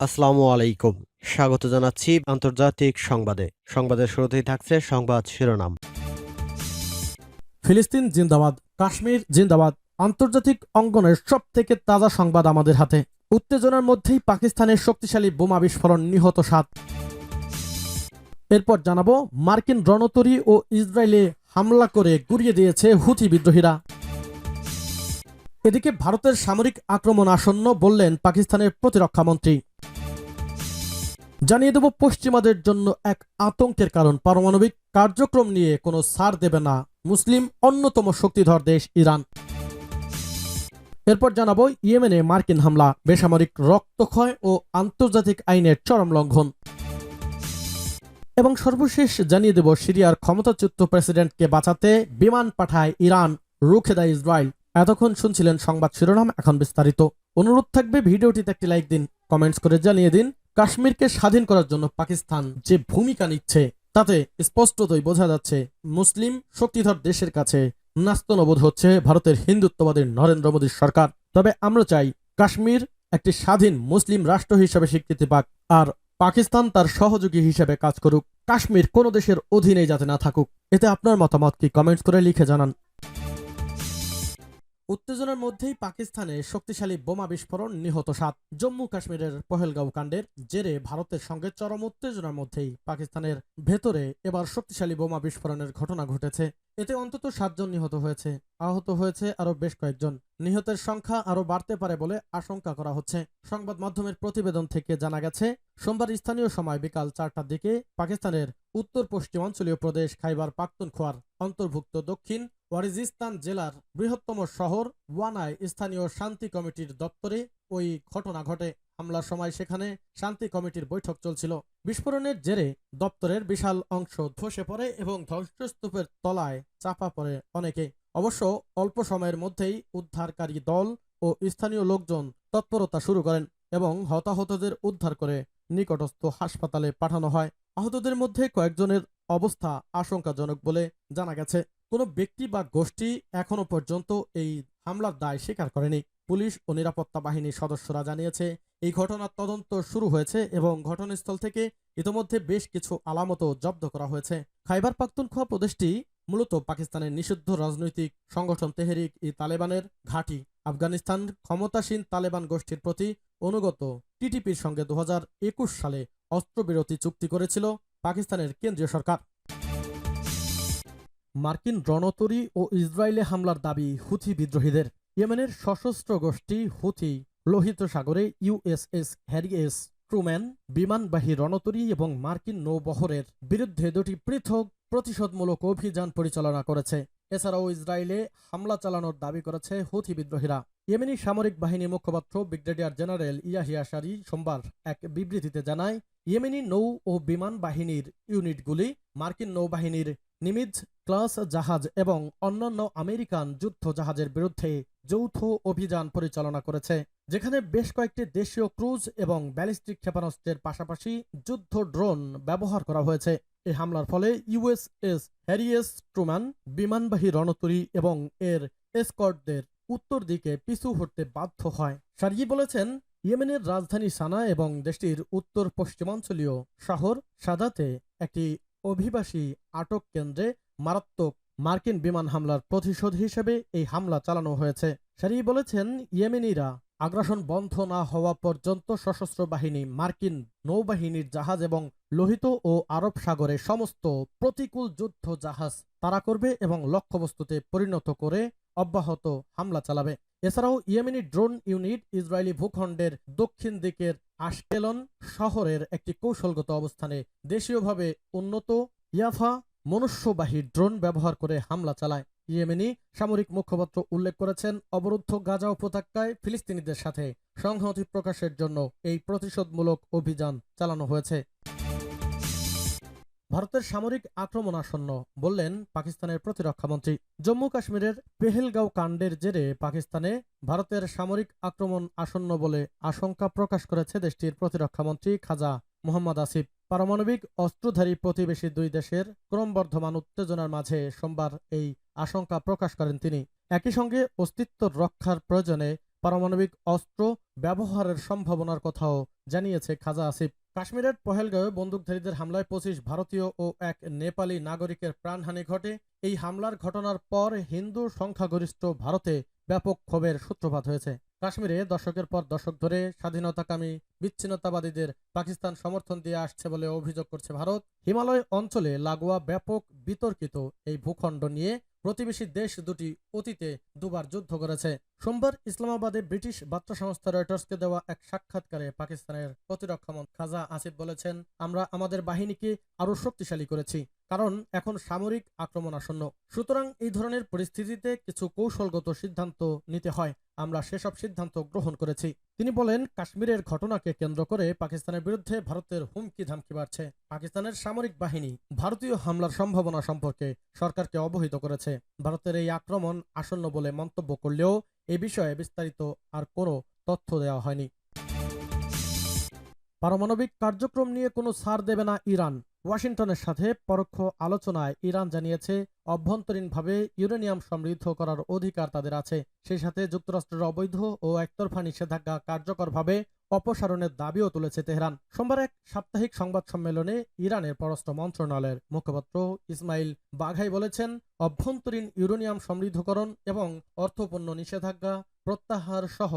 আসসালামু আলাইকুম। স্বাগত জানাচ্ছি আন্তর্জাতিক সংবাদে। সংবাদের শুরুতেই থাকছে সংবাদ শিরোনাম। ফিলিস্তিন জিন্দাবাদ, কাশ্মীর জিন্দাবাদ, আন্তর্জাতিক অঙ্গনের সব থেকে তাজা সংবাদ আমাদের হাতে। উত্তেজনার মধ্যেই পাকিস্তানের শক্তিশালী বোমা বিস্ফোরণ নিহত সাত। এরপর জানাব, মার্কিন রণতরী ও ইসরায়েলে হামলা করে গুড়িয়ে দিয়েছে হুথি বিদ্রোহীরা। এদিকে ভারতের সামরিক আক্রমণ আসন্ন বললেন পাকিস্তানের প্রতিরক্ষামন্ত্রী জানিয়ে দেব, পশ্চিমাদের জন্য এক আতঙ্কের কারণ। পারমাণবিক কার্যক্রম নিয়ে কোনো ছাড় দেবে না মুসলিম অন্যতম শক্তিধর দেশ ইরান। এরপর জানাব, ইয়েমেনে মার্কিন হামলা, বেসামরিক রক্তক্ষয় ও আন্তর্জাতিক আইনের চরম লঙ্ঘন। এবং সর্বশেষ জানিয়ে দেব, সিরিয়ার ক্ষমতাচ্যুত প্রেসিডেন্টকে বাঁচাতে বিমান পাঠায় ইরান, রুখে দেয় ইসরায়েল। এতক্ষণ শুনছিলেন সংবাদ শিরোনাম, এখন বিস্তারিত। অনুরোধ থাকবে, ভিডিওটিতে একটি লাইক দিন, কমেন্টস করে জানিয়ে দিন। কাশ্মীরকে স্বাধীন করার জন্য পাকিস্তান যে ভূমিকা নিচ্ছে, তাতে স্পষ্টতই বোঝা যাচ্ছে মুসলিম শক্তিধর দেশের কাছে নাস্তনবোধ হচ্ছে ভারতের হিন্দুত্ববাদী নরেন্দ্র মোদীর সরকার। তবে আমরা চাই কাশ্মীর একটি স্বাধীন মুসলিম রাষ্ট্র হিসেবে স্বীকৃতি পাক, আর পাকিস্তান তার সহযোগী হিসেবে কাজ করুক। কাশ্মীর কোনো দেশের অধীনে যাতে না থাকুক। এতে আপনার মতামত কি? কমেন্টস করে লিখে জানান। উত্তেজনার মধ্যেই পাকিস্তানে শক্তিশালী বোমা বিস্ফোরণ নিহত সাত। জম্মু কাশ্মীরের পহেলগাঁও কাণ্ডের জেরে ভারতের সঙ্গে চরম উত্তেজনার মধ্যেই পাকিস্তানের ভেতরে এবার শক্তিশালী বোমা বিস্ফোরণের ঘটনা ঘটেছে। এতে অন্তত সাতজন নিহত হয়েছে। আহত হয়েছে আরও বেশ কয়েকজন। নিহতের সংখ্যা আরও বাড়তে পারে বলে আশঙ্কা করা হচ্ছে। সংবাদ মাধ্যমের প্রতিবেদন থেকে জানা গেছে, সোমবার স্থানীয় সময় বিকাল চারটার দিকে পাকিস্তানের উত্তর পশ্চিমাঞ্চলীয় প্রদেশ খাইবার পাখতুনখোয়ার অন্তর্ভুক্ত দক্ষিণ ওয়ারিজিস্তান জেলার বৃহত্তম শহর ওয়ানায় স্থানীয় শান্তি কমিটির দপ্তরে ওই ঘটনা ঘটে। হামলার সময় সেখানে শান্তি কমিটির বৈঠক চলছিল। বিস্ফোরণের জেরে দপ্তরের বিশাল অংশ ধসে পড়ে এবং ধ্বংসস্তূপের তলায় চাপা পড়ে অনেকে। অবশ্য অল্প সময়ের মধ্যেই উদ্ধারকারী দল ও স্থানীয় লোকজন তৎপরতা শুরু করেন এবং হতাহতদের উদ্ধার করে নিকটস্থ হাসপাতালে পাঠানো হয়। আহতদের মধ্যে কয়েকজনের অবস্থা আশঙ্কাজনক বলে জানা গেছে। কোনো ব্যক্তি বা গোষ্ঠী এখনও পর্যন্ত এই হামলার দায় স্বীকার করেনি। পুলিশ ও নিরাপত্তা বাহিনীর সদস্যরা জানিয়েছে, এই ঘটনার তদন্ত শুরু হয়েছে এবং ঘটনাস্থল থেকে ইতোমধ্যে বেশ কিছু আলামতও জব্দ করা হয়েছে। খাইবার পাখতুনখোয়া প্রদেশটি মূলত পাকিস্তানের নিষিদ্ধ রাজনৈতিক সংগঠন তেহরিক ই তালেবানের ঘাঁটি। আফগানিস্তান ক্ষমতাসীন তালেবান গোষ্ঠীর প্রতি অনুগত টিটিপির সঙ্গে দু হাজার একুশ সালে অস্ত্রবিরতি চুক্তি করেছিল। পাকিস্তানের কেন্দ্রীয় সরকার। মার্কিন রণতরী ও ইসরায়েলে হামলার দাবি হুথি বিদ্রোহীদের। ইয়েমেনের সশস্ত্র গোষ্ঠী হুথি লোহিত সাগরে ইউএসএস হ্যারিএস ট্রুম্যান বিমানবাহী রণতরী এবং মার্কিন নৌবহরের বিরুদ্ধে দুটি পৃথক প্রতিশোধমূলক অভিযান পরিচালনা করেছে। এছাড়াও ইসরায়েলে হামলা চালানোর দাবি করেছে হুথি বিদ্রোহীরা। ইয়েমেনি সামরিক বাহিনী মুখপাত্র ব্রিগেডিয়ার জেনারেল ইয়াহিয়া সারি সোমবার এক বিবৃতিতে জানায় ইয়েমেনি নৌ ও বিমান বাহিনীর ইউনিটগুলি মার্কিন নৌবাহিনীর নিমিজ ক্লাস জাহাজ এবং অন্যান্য আমেরিকান যুদ্ধ জাহাজের বিরুদ্ধে যৌথ অভিযান পরিচালনা করেছে, যেখানে বেশ কয়েকটি দেশীয় ক্রুজ এবং ব্যালিস্টিক ক্ষেপণাস্ত্রের পাশাপাশি যুদ্ধ ড্রোন ব্যবহার করা হয়েছে। এই হামলার ফলে ইউএসএস হ্যারিয়েস ট্রুম্যান, বিমানবাহী রণতরী এবং এর এসকর্টদের উত্তর দিকে পিছু হটতে বাধ্য হয়। সারিয়ে বলেছেন ইয়েমেনের রাজধানী সানা এবং দেশটির উত্তর পশ্চিমাঞ্চলীয় শহর সাদাতে একটি অভিবাসী আটক কেন্দ্রে মারাত্মক মার্কিন বিমান হামলার প্রতিশোধ হিসেবে এই হামলা চালানো হয়েছে। সারি বলেছেন, ইয়েমেনিরা আগ্রাসন বন্ধ না হওয়া পর্যন্ত সশস্ত্র বাহিনী, মার্কিন নৌবাহিনীর জাহাজ এবং লোহিত ও আরব সাগরে সমস্ত প্রতিকূল যুদ্ধ জাহাজ তাড়া করবে এবং লক্ষ্যবস্তুতে পরিণত করে অব্যাহত হামলা চালাবে। এছাড়াও ইয়েমেনি ড্রোন ইউনিট ইসরায়েলি ভূখণ্ডের দক্ষিণ দিকের আশকেলন শহরের একটি কৌশলগত অবস্থানে দেশীয়ভাবে উন্নত ইয়াফা মনুষ্যবাহী ড্রোন ব্যবহার করে হামলা চালায়। ইয়েমেনি সামরিক মুখপাত্র উল্লেখ করেছেন, অবরুদ্ধ গাজা উপত্যকায় ফিলিস্তিনিদের সাথে সংহতি প্রকাশের জন্য এই প্রতিশোধমূলক অভিযান চালানো হয়েছে। ভারতের সামরিক আক্রমণ আসন্ন, বললেন পাকিস্তানের প্রতিরক্ষামন্ত্রী জম্মু কাশ্মীরের পেহেলগাঁও কাণ্ডের জেরে পাকিস্তানে ভারতের সামরিক আক্রমণ আসন্ন বলে আশঙ্কা প্রকাশ করেছে দেশটির প্রতিরক্ষামন্ত্রী খাজা মোহাম্মদ আসিফ। পারমাণবিক অস্ত্রধারী প্রতিবেশী দুই দেশের ক্রমবর্ধমান উত্তেজনার মাঝে সোমবার এই আশঙ্কা প্রকাশ করেন তিনি। একই সঙ্গে অস্তিত্ব রক্ষার প্রয়োজনে পারমাণবিক অস্ত্র ব্যবহারের সম্ভাবনার কথাও জানিয়েছে খাজা আসিফ। কাশ্মীরের পহেলগাঁওয়ে বন্দুকধারীদের হামলায় পঁচিশ ভারতীয় ও এক নেপালি নাগরিকের প্রাণহানি ঘটে। এই হামলার ঘটনার পর হিন্দু সংখ্যাগরিষ্ঠ ভারতে ব্যাপক ক্ষোভের সূত্রপাত হয়েছে। কাশ্মীরে দশকের পর দশক ধরে স্বাধীনতাকামী, বিচ্ছিন্নতাবাদীদের পাকিস্তান সমর্থন দিয়ে আসছে বলে অভিযোগ করছে ভারত। হিমালয় অঞ্চলে লাগোয়া ব্যাপক বিতর্কিত এই ভূখণ্ড নিয়ে প্রতিবেশী দেশ দুটি অতীতে দুবার যুদ্ধ করেছে। সোমবার ইসলামাবাদে ব্রিটিশ বার্তা সংস্থা রয়টার্সকে দেওয়া এক সাক্ষাৎকারে পাকিস্তানের প্রতিরক্ষা মন্ত্রী খাজা আসিফ বলেছেন, আমরা আমাদের বাহিনীকে আরও শক্তিশালী করেছি, কারণ এখন সামরিক আক্রমণ আসন্ন। সুতরাং এই ধরনের পরিস্থিতিতে কিছু কৌশলগত সিদ্ধান্ত নিতে হয়। আমরা সেসব সিদ্ধান্ত গ্রহণ করেছি। তিনি বলেন, কাশ্মীরের ঘটনাকে কেন্দ্র করে পাকিস্তানের বিরুদ্ধে ভারতের হুমকি ধামকি বাড়ছে। পাকিস্তানের সামরিক বাহিনী ভারতীয় হামলার সম্ভাবনা সম্পর্কে সরকারকে অবহিত করেছে। ভারতের এই আক্রমণ আসন্ন বলে মন্তব্য করলেও এ বিষয়ে বিস্তারিত আর কোনো তথ্য দেওয়া হয়নি। পারমাণবিক কার্যক্রম নিয়ে কোনো ছাড় দেবে না ইরান। ওয়াশিংটনের সাথে পরোক্ষ আলোচনায় ইরান জানিয়েছে, অভ্যন্তরীণভাবে ইউরেনিয়াম সমৃদ্ধ করার অধিকার তাদের আছে। সেই সাথে যুক্তরাষ্ট্রের অবৈধ ও একতরফা নিষেধাজ্ঞা কার্যকরভাবে অপসারণের দাবিও তুলেছে তেহরান। সোমবার এক সাপ্তাহিক সংবাদ সম্মেলনে ইরানের পররাষ্ট্র মন্ত্রণালয়ের মুখপাত্র ইসমাইল বাঘাই বলেছেন, অভ্যন্তরীণ ইউরেনিয়াম সমৃদ্ধকরণ এবং অর্থপূর্ণ নিষেধাজ্ঞা প্রত্যাহার সহ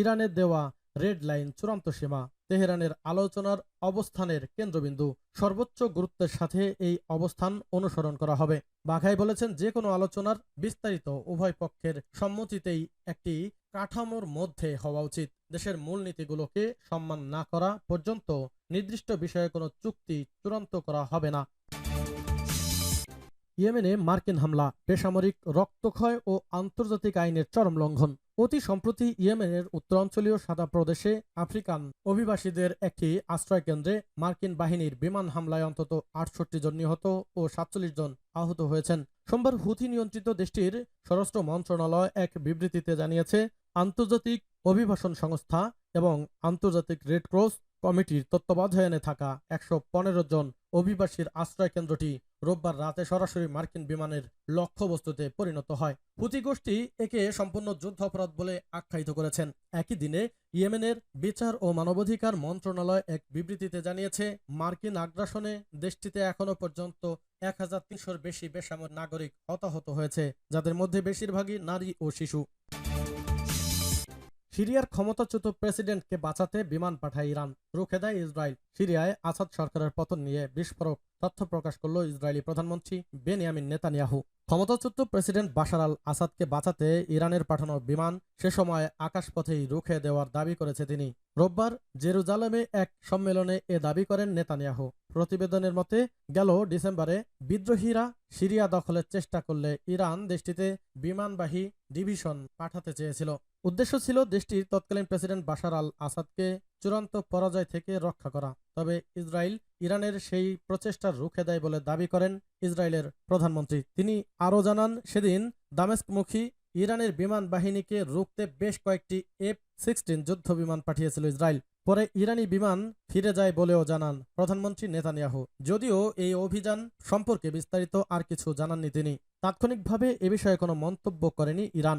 ইরানের দেওয়া রেড লাইন চূড়ান্ত সীমা। তেহরানের আলোচনার অবস্থানের কেন্দ্রবিন্দু। সর্বোচ্চ গুরুত্বের সাথে এই অবস্থান অনুসরণ করা হবে। বাঘাই বলেছেন, যে কোনো আলোচনার বিস্তারিত উভয় পক্ষের সম্মতিতেই একটি কাঠামোর মধ্যে হওয়া উচিত। দেশের মূলনীতিগুলোকে সম্মান না করা পর্যন্ত নির্দিষ্ট বিষয়ে কোনো চুক্তি চূড়ান্ত করা হবে না। ইয়েমেনে মার্কিন হামলা, বেসামরিক রক্তক্ষয় ও আন্তর্জাতিক আইনের চরম লঙ্ঘন। অতি সম্প্রতি ইয়েমেনের উত্তরাঞ্চলীয় সাদা প্রদেশে আফ্রিকান অভিবাসীদের একটি আশ্রয়কেন্দ্রে মার্কিন বাহিনীর বিমান হামলায় অন্তত আটষট্টি জন নিহত ও সাতচল্লিশ জন আহত হয়েছেন। সোমবার হুথি নিয়ন্ত্রিত দেশটির স্বরাষ্ট্র মন্ত্রণালয় এক বিবৃতিতে জানিয়েছে, আন্তর্জাতিক অভিবাসন সংস্থা এবং আন্তর্জাতিক রেড ক্রস কমিটির তত্ত্বাবধানে থাকা একশো পনেরো জন অভিবাসীর আশ্রয় কেন্দ্রটি রোববার রাতে সরাসরি মার্কিন বিমানের লক্ষ্যবস্তুতে পরিণত হয়। হুতি গোষ্ঠী একে সম্পূর্ণ যুদ্ধ অপরাধ বলে আখ্যায়িত করেছেন। একই দিনে ইয়েমেনের বিচার ও মানবাধিকার মন্ত্রণালয় এক বিবৃতিতে জানিয়েছে, মার্কিন আগ্রাসনে দেশটিতে এখনও পর্যন্ত এক হাজার তিনশোর বেশি বেসামরিক নাগরিক হতাহত হয়েছে, যাদের মধ্যে বেশিরভাগই নারী ও শিশু। সিরিয়ার ক্ষমতাচ্যুত প্রেসিডেন্টকে বাঁচাতে বিমান পাঠায় ইরান। রুখে দেয় ইসরায়েল সিরিয়ায় আসাদ সরকারের পতন নিয়ে বিস্ফোরক তথ্য প্রকাশ করল ইসরায়েলি প্রধানমন্ত্রী বেনিয়ামিন নেতানিয়াহু। ক্ষমতাচ্যুত প্রেসিডেন্ট বাশার আল আসাদকে বাঁচাতে ইরানের পাঠানো বিমান সে সময় আকাশপথেই রুখে দেওয়ার দাবি করেছে তিনি। রোববার জেরুজালেমে এক সম্মেলনে এ দাবি করেন নেতানিয়াহু। প্রতিবেদনের মতে, গেল ডিসেম্বরে বিদ্রোহীরা সিরিয়া দখলের চেষ্টা করলে ইরান দেশটিতে বিমানবাহী ডিভিশন পাঠাতে চেয়েছিল। উদ্দেশ্য ছিল দেশটির তৎকালীন প্রেসিডেন্ট বাশার আল আসাদকে চূড়ান্ত পরাজয় থেকে রক্ষা করা। তবে ইসরায়েল ইরানের সেই প্রচেষ্টা রুখে দেয় বলে দাবি করেন ইসরায়েলের প্রধানমন্ত্রী। তিনি আরও জানান, সেদিন দামেস্কমুখী ইরানের বিমান বাহিনীকে রুখতে বেশ কয়েকটি এফ সিক্সটিন যুদ্ধ বিমান পাঠিয়েছিল ইসরায়েল। পরে ইরানি বিমান ফিরে যায় বলেও জানান প্রধানমন্ত্রী নেতানিয়াহু। যদিও এই অভিযান সম্পর্কে বিস্তারিত আর কিছু জানাননি তিনি। তাৎক্ষণিকভাবে এ বিষয়ে কোনো মন্তব্য করেনি ইরান।